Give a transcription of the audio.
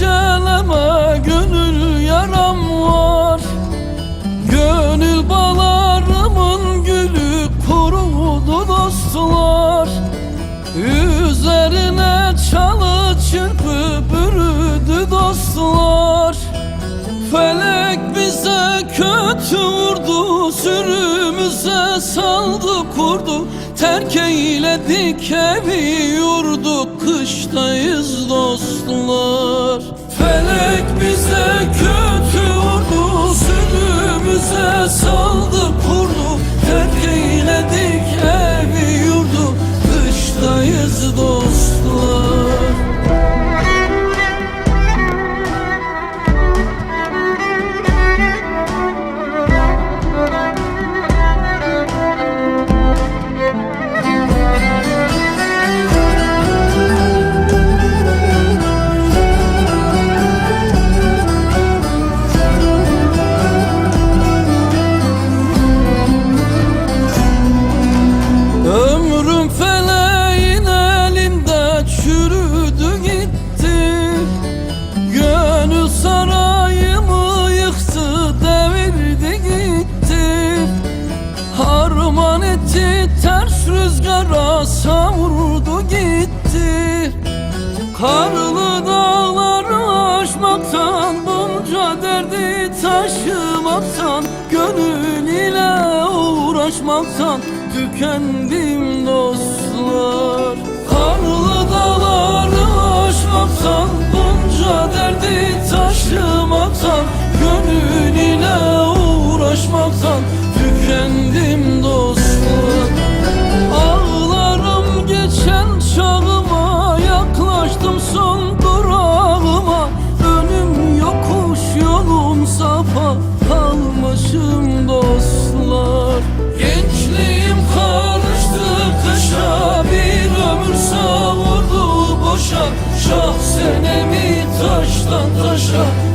Meşeleme gönül yaram var. Gönül balarımın gülü kurudu dostlar. Üzerine çalı çırpı bürüdü dostlar. Felek bize kötü vurdu Sürümüze saldı kurdu. Terk eyledik evi yurdu Kıştayız dostlar. Felek bize rüzgara savurdu gitti. Karlı dağları aşmaktan Bunca derdi taşımaktan Gönül ile uğraşmaktan Tükendim dostlar Kalmışım dostlar. Gençliğim karıştı kışa Bir ömür savurdu boşa. Şah senemi taştan taşa